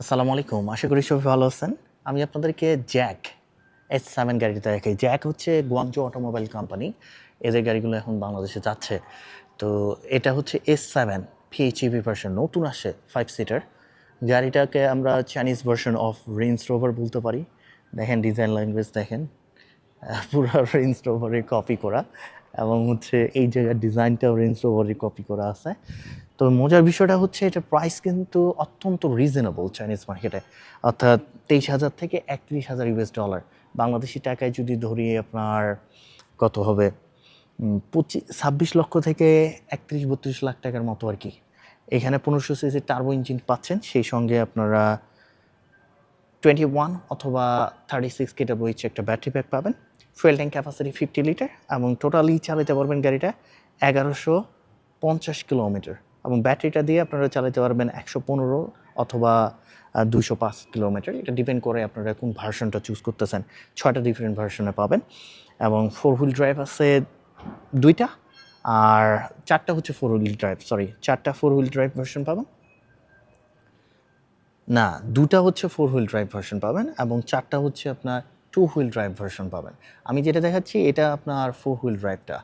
আসসালামু আলাইকুম। আশা করি সবাই ভালো আছেন। আমি আপনাদেরকে জ্যাক এস সেভেন গাড়িটা দেখাই। জ্যাক হচ্ছে গুয়াংজো অটোমোবাইল কোম্পানি এদের গাড়িগুলো এখন বাংলাদেশে যাচ্ছে। তো এটা হচ্ছে এস সেভেন পিএইচইভি ভার্সন নতুন আসে ফাইভ সিটার গাড়িটাকে আমরা Chinese version of Range Rover বলতে পারি। দেখেন ডিজাইন ল্যাঙ্গুয়েজ দেখেন। পুরো রেঞ্জ রোভারের কপি করা। এবং হচ্ছে এই জায়গার ডিজাইনটাও রেঞ্জ রোভারের কপি করা আছে। তো মজার বিষয়টা হচ্ছে এটা প্রাইস কিন্তু অত্যন্ত রিজনেবল চাইনিজ মার্কেটে অর্থাৎ তেইশ হাজার থেকে একত্রিশ হাজার ইউএস ডলার বাংলাদেশি টাকায় যদি ধরি আপনার কত হবে? পঁচিশ ছাব্বিশ লক্ষ থেকে একত্রিশ, বত্রিশ লাখ টাকার মতো আর কি। এখানে পনেরোশো সিসি টার্বো ইঞ্জিন পাচ্ছেন। সেই সঙ্গে আপনারা টোয়েন্টি ওয়ান অথবা থার্টি সিক্স কেটাবইচ একটা ব্যাটারি প্যাক পাবেন। Fuel tank capacity fifty litre এবং টোটালি চালাতে পারবেন গাড়িটা এগারোশো পঞ্চাশ কিলোমিটার এবং ব্যাটারিটা দিয়ে আপনারা চালাতে পারবেন একশো পনেরো অথবা দুশো পাঁচ কিলোমিটার। এটা ডিপেন্ড করে আপনারা কোন ভার্সনটা চুজ করতেছেন। ছয়টা ডিফারেন্ট ভার্সনে পাবেন। এবং ফোর হুইল ড্রাইভ আছে দুইটা। আর চারটা হচ্ছে ফোর হুইল ড্রাইভ সরি চারটা ফোর হুইল ড্রাইভ ভার্সন পাবেন। না, দুটা হচ্ছে ফোর হুইল ড্রাইভ ভার্সন পাবেন এবং চারটা হচ্ছে আপনার টু হুইল ড্রাইভ ভার্সন পাবেন। আমি যেটা দেখাচ্ছি, এটা আপনার ফোর হুইল ড্রাইভটা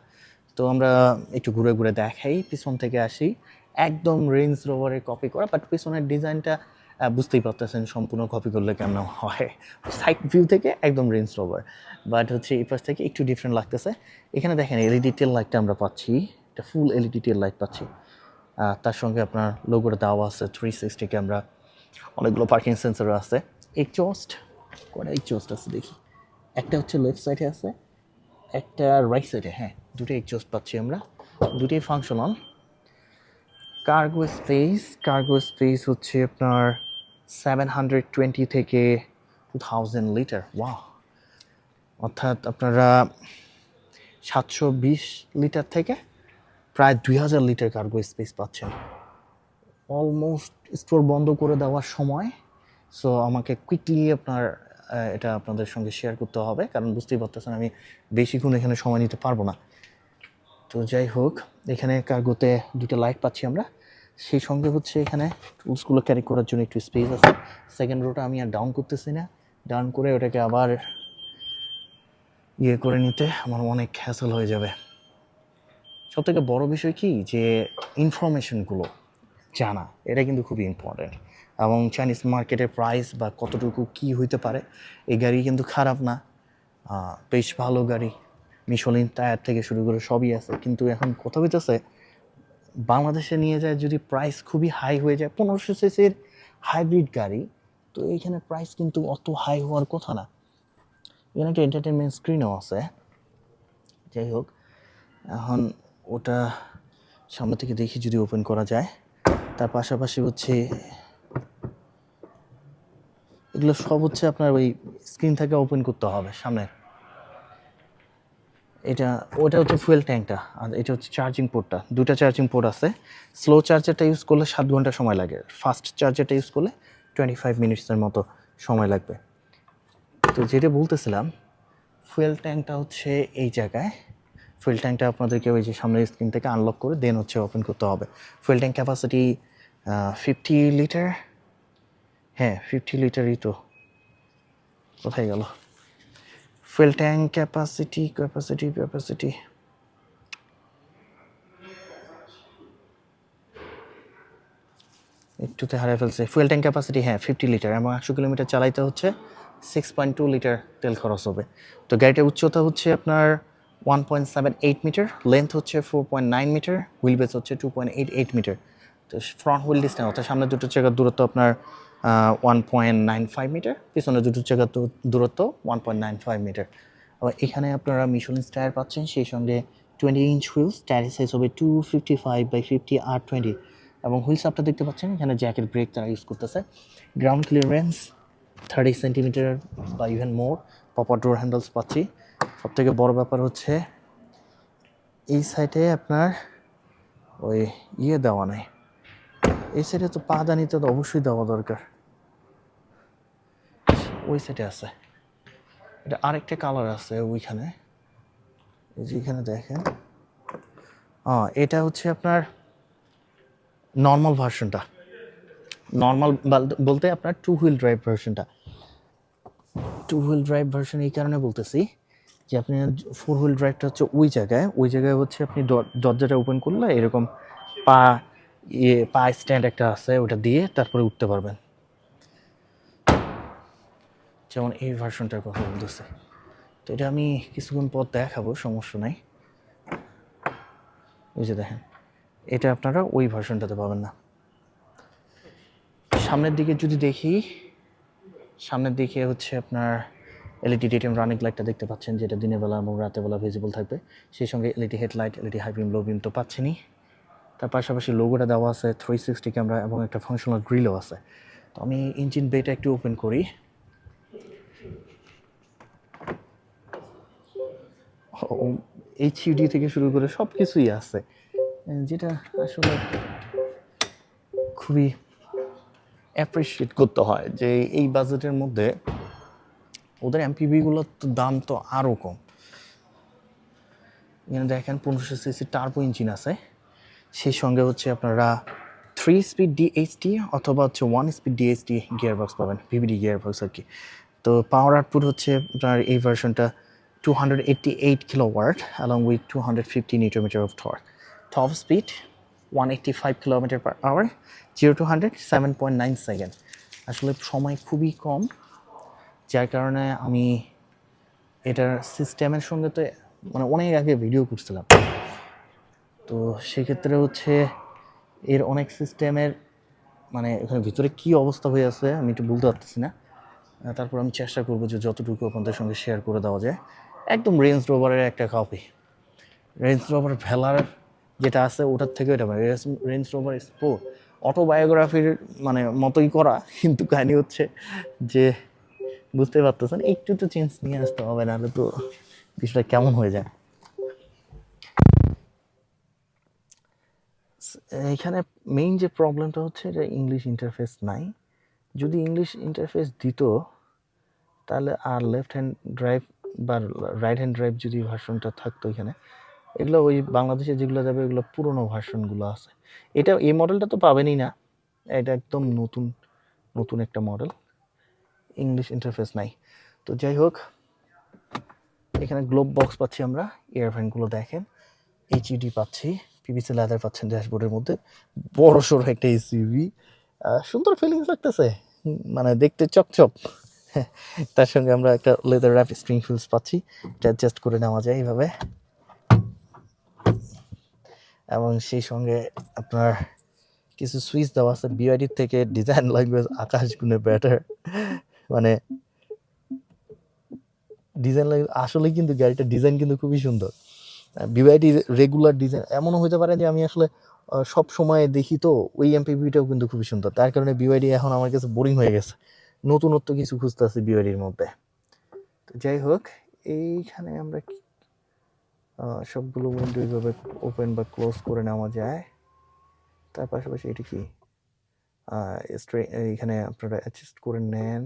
তো আমরা একটু ঘুরে ঘুরে দেখাই, পিছন থেকে আসি। একদম রেঞ্জ রোভারের কপি করা বাট পিছনের ডিজাইনটা বুঝতেই পারতেছেন সম্পূর্ণ কপি করলে কেমন হয়। সাইড ভিউ থেকে একদম রেঞ্জ রোভার। বাট হচ্ছে এই পাশ থেকে একটু ডিফারেন্ট লাগতেছে। এখানে দেখেন এলইডি টেল লাইটটা আমরা পাচ্ছি। এটা ফুল এলইডি টেল লাইট পাচ্ছি। তার সঙ্গে আপনার লোগোটা দেওয়া আছে থ্রি সিক্সটি ক্যামেরা অনেকগুলো পার্কিং সেন্সরও আছে। এক্সস্ট কটা এক্সস্ট আছে দেখি। একটা হচ্ছে লেফট সাইডে আছে, একটা রাইট সাইডে হ্যাঁ দুটো এক্সস্ট পাচ্ছি আমরা। দুটোই functional cargo space cargo space হচ্ছে আপনার সেভেন হান্ড্রেড টোয়েন্টি থেকে টু থাউজেন্ড লিটার ওয়া অর্থাৎ আপনারা সাতশো বিশ লিটার থেকে প্রায় দুই হাজার লিটার কার্গো স্পেস পাচ্ছেন। অলমোস্ট স্টোর বন্ধ করে দেওয়ার সময় সো আমাকে কুইকলি আপনার এটা আপনাদের সঙ্গে শেয়ার করতে হবে, কারণ বুঝতেই পারতেছেন আমি বেশিক্ষণ এখানে সময় নিতে পারব না। তো যাই হোক, এখানে কার্গোতে দুটো লাইট পাচ্ছি আমরা। সেই সঙ্গে হচ্ছে এখানে টুলসগুলো ক্যারি করার জন্য একটু স্পেস আছে। সেকেন্ড রোটা আমি আর ডাউন করতেছি না। ডাউন করে ওটাকে আবার ইয়ে করে নিতে আমার অনেক হ্যাসেল হয়ে যাবে। সব থেকে বড় বিষয় কি যে ইনফরমেশনগুলো জানা, এটা কিন্তু খুবই ইম্পর্টেন্ট এবং চাইনিজ মার্কেটের প্রাইস বা কতটুকু কি হইতে পারে, এই গাড়ি কিন্তু খারাপ না। বেশ ভালো গাড়ি। মিশলিন টায়ার থেকে শুরু করে সবই আছে। কিন্তু এখন কথা হইতেছে, বাংলাদেশে নিয়ে যায় যদি প্রাইস খুবই হাই হয়ে যায়, পনেরোশো সিসির হাইব্রিড গাড়ি, তো এইখানে প্রাইস কিন্তু অত হাই হওয়ার কথা না। এখানে একটা এন্টারটেনমেন্ট স্ক্রিনও আছে। যাই হোক, এখন ওটা সামনে থেকে দেখি যদি ওপেন করা যায়। তার পাশাপাশি হচ্ছে, এগুলো সব হচ্ছে আপনার ওই স্ক্রিন থেকে ওপেন করতে হবে সামনে এটা, ওটা হচ্ছে ফুয়েল ট্যাঙ্কটা আর এটা হচ্ছে চার্জিং পোর্টটা দুটা চার্জিং পোর্ট আছে। স্লো চার্জারটা ইউজ করলে সাত ঘণ্টা সময় লাগে। ফাস্ট চার্জারটা ইউজ করলে টোয়েন্টি ফাইভ মিনিটসের মতো সময় লাগবে। তো যেটা বলতেছিলাম ফুয়েল ট্যাঙ্কটা হচ্ছে এই জায়গায়। ফুয়েল ট্যাঙ্কটা আপনাদেরকে ওই যে সামনের স্ক্রিন থেকে আনলক করে দেন হচ্ছে ওপেন করতে হবে। Fuel tank capacity fifty litre হ্যাঁ ফিফটি লিটারই তো। কোথায় গেল? Fuel tank capacity capacity capacity একটুতে হারিয়ে ফেলছে। ফুয়েল ট্যাঙ্ক ক্যাপাসিটি হ্যাঁ ফিফটি লিটার এবং একশো কিলোমিটার চালাইতে হচ্ছে সিক্স পয়েন্ট টু লিটার তেল খরচ হবে। তো গাড়িটার উচ্চতা হচ্ছে আপনার one point seven eight metre length হচ্ছে four point nine metre wheel base হচ্ছে two point eight eight metre তো ফ্রন্ট হুইল ডিস্টেন্স অর্থাৎ সামনে দুটো চাকার দূরত্ব আপনার one point nine five metre পিছনে দুটো দূ- দূরত্ব one point nine five metre আবার এখানে আপনারা মিশলিন টায়ার পাচ্ছেন, সেই সঙ্গে টোয়েন্টি ইঞ্চ হুইলস টায়ারের সাইজ হবে two fifty five by fifty R twenty এবং হুইলস আপটা দেখতে পাচ্ছেন, এখানে জ্যাকেট ব্রেক তারা ইউজ করতেছে। গ্রাউন্ড ক্লিয়ারেন্স থার্টি সেন্টিমিটার বা even more popper door handles পাচ্ছি। সব থেকে বড় ব্যাপার হচ্ছে, এই সাইডে আপনার ওই ইয়ে দেওয়া নেই। এই সাইডে তো পা পাদানি তো অবশ্যই দেওয়া দরকার। ওই সাইডে আছে। এটা আরেকটা কালার আছে ওইখানে। এই যে এখানে দেখেন। হ্যাঁ এটা হচ্ছে আপনার নর্মাল ভার্সনটা নর্মাল বলতে আপনার টু হুইল ড্রাইভ ভার্সনটা টু। হুইল ড্রাইভ ভার্সন এই কারণে বলতেছি যে আপনি ফোর হুইল ড্রাইভটা হচ্ছে ওই জায়গায় ওই জায়গায় হচ্ছে আপনি দরজাটা ওপেন করলে এরকম পা ইয়ে পা স্ট্যান্ড একটা আছে, ওটা দিয়ে তারপরে উঠতে পারবেন। যেমন এই ভার্সনটার কথা বলতেছে। তো এটা আমি কিছুক্ষণ পর দেখাবো, সমস্যা নাই। ওই যে দেখেন, এটা আপনারা ওই ভার্সনটাতে পাবেন না। সামনের দিকে যদি দেখি, সামনের দিকে হচ্ছে আপনার এলইডি ডিটিএম রানিং লাইটটা দেখতে পাচ্ছেন, যেটা দিনের বেলা এবং রাতের বেলা ভিজিবল থাকবে। সেই সঙ্গে LED headlight LED high beam low beam তো পাচ্ছেনই। তার পাশাপাশি লোগোটা দেওয়া আছে থ্রি সিক্সটি ক্যামেরা এবং একটা ফাংশনাল গ্রিলও আছে। তো আমি ইঞ্জিন বেটা একটু ওপেন করি। এইচ ইউডি থেকে শুরু করে সব কিছুই আছে। যেটা আসলে খুবই অ্যাপ্রিসিয়েট করতে হয় যে এই বাজেটের মধ্যে ওদের এমপিবিগুলোর তো দাম তো আরও কম। এখানে দেখেন পনেরোশো সিসি টার্বো ইঞ্জিন আছে। সেই সঙ্গে হচ্ছে আপনারা থ্রি স্পিড ডিএইচডি অথবা হচ্ছে one speed DHD gear box পাবেন ভিভিডি গিয়ার বক্স আর কি। তো পাওয়ার আউটপুট হচ্ছে আপনার এই ভার্সনটা two hundred eighty eight kilowatt along with two hundred fifty newton metre of torque top speed one eighty five kilometre per hour zero to hundred seven point nine second আসলে সময় খুবই কম, যার কারণে আমি এটার সিস্টেমের সঙ্গে তো মানে অনেক আগে ভিডিও করছিলাম। তো সেক্ষেত্রে হচ্ছে এর অনেক সিস্টেমের মানে এখানে ভিতরে কি অবস্থা হয়ে আছে আমি একটু বলতে পারতেছি না। তারপর আমি চেষ্টা করব যে যতটুকু আপনাদের সঙ্গে শেয়ার করে দেওয়া যায়। একদম রেঞ্জ রোভারের একটা কপি রেঞ্জ রোভার ভেলার যেটা আছে, ওটার থেকে এটা রেঞ্জ রোভার স্পোর্ট অটোবায়োগ্রাফির মানে মতোই করা, কিন্তু কাহিনী হচ্ছে যে বুঝতে পারতেছেন, একটু তো চেঞ্জ নিয়ে আসতে হবে, নাহলে তো বিষয়টা কেমন হয়ে যায়। এখানে মেইন যে প্রবলেমটা হচ্ছে যে ইংলিশ ইন্টারফেস নাই। যদি ইংলিশ ইন্টারফেস দিত, তাহলে আর লেফট হ্যান্ড ড্রাইভ বা রাইট হ্যান্ড ড্রাইভ যদি ভার্সনটা থাকতো এখানে, এগুলো ওই বাংলাদেশে যেগুলো যাবে এগুলো পুরনো ভার্সনগুলো আছে। এটা, এই মডেলটা তো পাবেনই না। এটা একদম নতুন নতুন একটা মডেল ইংলিশ ইন্টারফেস নাই। তো যাই হোক, এখানে গ্লোব বক্স পাচ্ছি আমরা ইয়ারফ্যানগুলো দেখেন। এইচইডি পাচ্ছি পিভিসি লাদার পাচ্ছেন ড্যাশবোর্ডের মধ্যে। বড় সড়ো একটা এসইউভি সুন্দর ফিলিংস লাগতেছে। মানে দেখতে চকচক। তার সঙ্গে আমরা একটা লেদার র্যাপ স্প্রিং ফিলস পাচ্ছি, এটা অ্যাডজাস্ট করে নেওয়া যায় এইভাবে। এবং সেই সঙ্গে আপনার কিছু সুইচ দেওয়া আছে বিআইডির থেকে ডিজাইন ল্যাঙ্গুয়েজ আকাশ গুণে বেটার মানে ডিজাইন ল্যাঙ্গুয়েজ আসলে কিন্তু গাড়িটার ডিজাইন কিন্তু খুবই সুন্দর। বিআইডি রেগুলার ডিজাইন এমনও হতে পারে যে আমি আসলে সব সময় দেখি তো, ওই এমপিভিটাও কিন্তু খুবই সুন্দর। তার কারণে বিআইডি এখন আমার কাছে বোরিং হয়ে গেছে। নতুনত্ব কিছু খুঁজতে আছি বিআইডির মধ্যে। তো যাই হোক, এইখানে আমরা সবগুলো উইন্ডো এইভাবে ওপেন বা ক্লোজ করে নেওয়া যায়। তার পাশাপাশি এটি কি? এইখানে আপনারা অ্যাডজাস্ট করে নেন।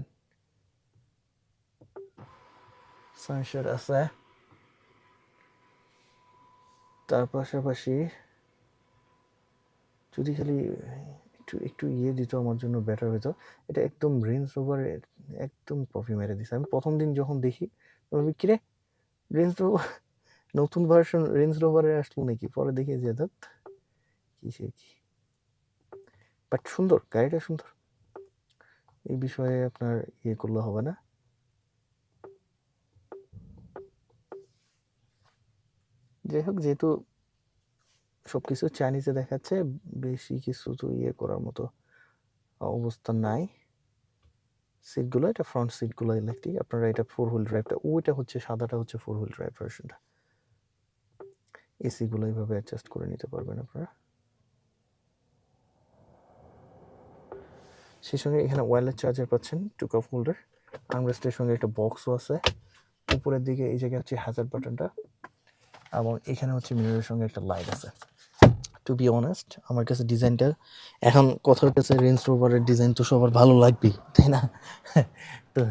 সানশার আছে। তার পাশাপাশি যদি খালি একটু একটু ইয়ে দিত, আমার জন্য বেটার হতো। এটা একদম রেঞ্জ রোভারের একদম কপি মেরে দিছে। আমি প্রথম দিন যখন দেখি, তখন কিরে? রেঞ্জ রোভার নতুন ভার্সন রেঞ্জ রোভারে আসলো নাকি? পরে দেখি যে ধত কি সে কি। বাট সুন্দর, গাড়িটা সুন্দর। এই বিষয়ে আপনার ইয়ে করলে হবে না। যাই হোক, যেহেতু সব কিছু চাইনিজে দেখাচ্ছে, বেশি কিছু তো ইয়ে করার মতো অবস্থা নাই। সিটগুলো, এটা ফ্রন্ট সিটগুলো ইলেকট্রিক আপনারা এটা ফোর হুইল ড্রাইভটা ওইটা হচ্ছে সাদাটা হচ্ছে ফোর হুইল ড্রাইভ ভার্সনটা এসিগুলো এইভাবে অ্যাডজাস্ট করে নিতে পারবেন আপনারা। সেই সঙ্গে এখানে ওয়্যারলেস চার্জার পাচ্ছেন টু কাপ হোল্ডার আর্মরেস্টের সঙ্গে একটা বক্সও আছে। উপরের দিকে এই জায়গায় হচ্ছে হ্যাজার বাটনটা এবং এখানে হচ্ছে মিররের সঙ্গে একটা লাইট আছে। টু বি অনেস্ট আমার কাছে ডিজাইনটা এখন কথার কাছে রেঞ্জ রোভারের ডিজাইন তো সবার ভালো লাগবেই, তাই না? তো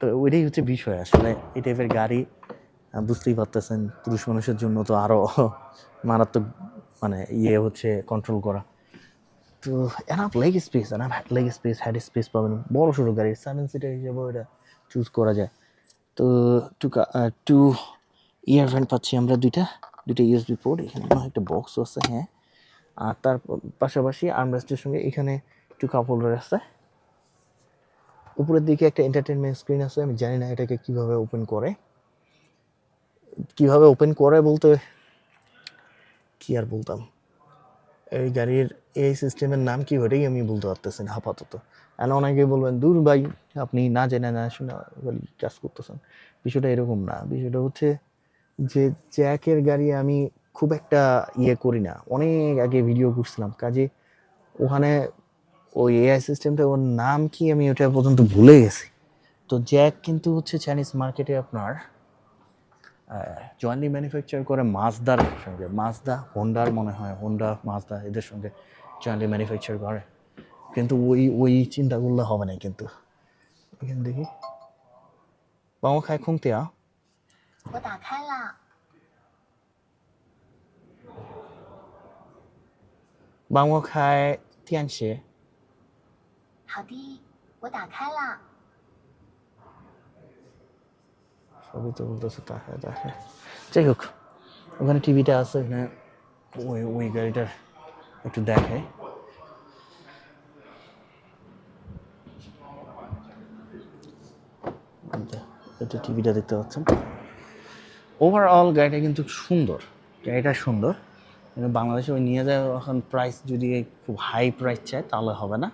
তো ওইটাই হচ্ছে বিষয়। আসলে এই টাইপের গাড়ি বুঝতেই পারতেছেন, পুরুষ মানুষের জন্য তো আরও মারাত্মক মানে ইয়ে হচ্ছে কন্ট্রোল করা। তো enough leg space enough leg space head space পাবেন। বড় সড়ো গাড়ি সেভেন সিটার হিসেবে এটা চুজ করা যায়। তো টু টু ইয়ারফ্যান পাচ্ছি আমরা দুইটা। দুইটা ইউএসবি পোর্ট এখানে একটা বক্স আছে হ্যাঁ। আর তার পাশাপাশি আর্মরেস্টের সঙ্গে এখানে একটু কাপ হোল্ডার আছে। উপরের দিকে একটা এন্টারটেনমেন্ট স্ক্রিন আছে, আমি জানি না এটাকে কীভাবে ওপেন করে। কীভাবে ওপেন করে বলতে কি আর বলতাম? এই গাড়ির এই সিস্টেমের নাম কি ওটাই আমি বলতে পারতেছি না, আপাতত। আর অনেকে বলবেন, দূর ভাই, আপনি না জেনে না শুনে কাজ করতেছেন। বিষয়টা এরকম না, বিষয়টা হচ্ছে যে জ্যাকের গাড়ি আমি খুব একটা ইয়ে করি না। অনেক আগে ভিডিও করছিলাম। কাজে ওখানে ওই এআই সিস্টেমটা ওর নাম কি আমি ওটা পর্যন্ত ভুলে গেছি। তো জ্যাক কিন্তু হচ্ছে চাইনিজ মার্কেটে আপনার জয়েন্টলি ম্যানুফ্যাকচার করে মাজদার সঙ্গে। মাজদা হোন্ডার মনে হয়। হোন্ডা মাজদা এদের সঙ্গে জয়েন্টলি ম্যানুফ্যাকচার করে। কিন্তু ওই ওই চিন্তা করলে হবে না কিন্তু। দেখি। বাবা খায় খুঁতে 我打开了， বাবা খায় তিয়ানশে 好的，我打开了。 সবই তো বলতেছে তাকে তাকে যাই হোক ওখানে টিভিটা আছে এখানে ওই ওই গাড়িটার একটু দেখে এটা টিভিটা দেখতে পাচ্ছেন ওভারঅল গাড়িটা কিন্তু সুন্দর। গাড়িটা সুন্দর। কিন্তু বাংলাদেশে ওই নিয়ে যায় এখন প্রাইস যদি খুব হাই প্রাইস চায় তাহলে হবে না।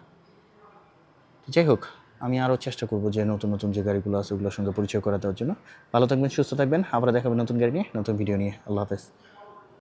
যাই হোক আমি আরও চেষ্টা করব যে নতুন নতুন যে গাড়িগুলো আছে ওগুলোর সঙ্গে পরিচয় করা দেওয়ার জন্য। ভালো থাকবেন সুস্থ থাকবেন। আবার দেখাবেন নতুন গাড়ি নিয়ে নতুন ভিডিও নিয়ে। আল্লাহ হাফেজ।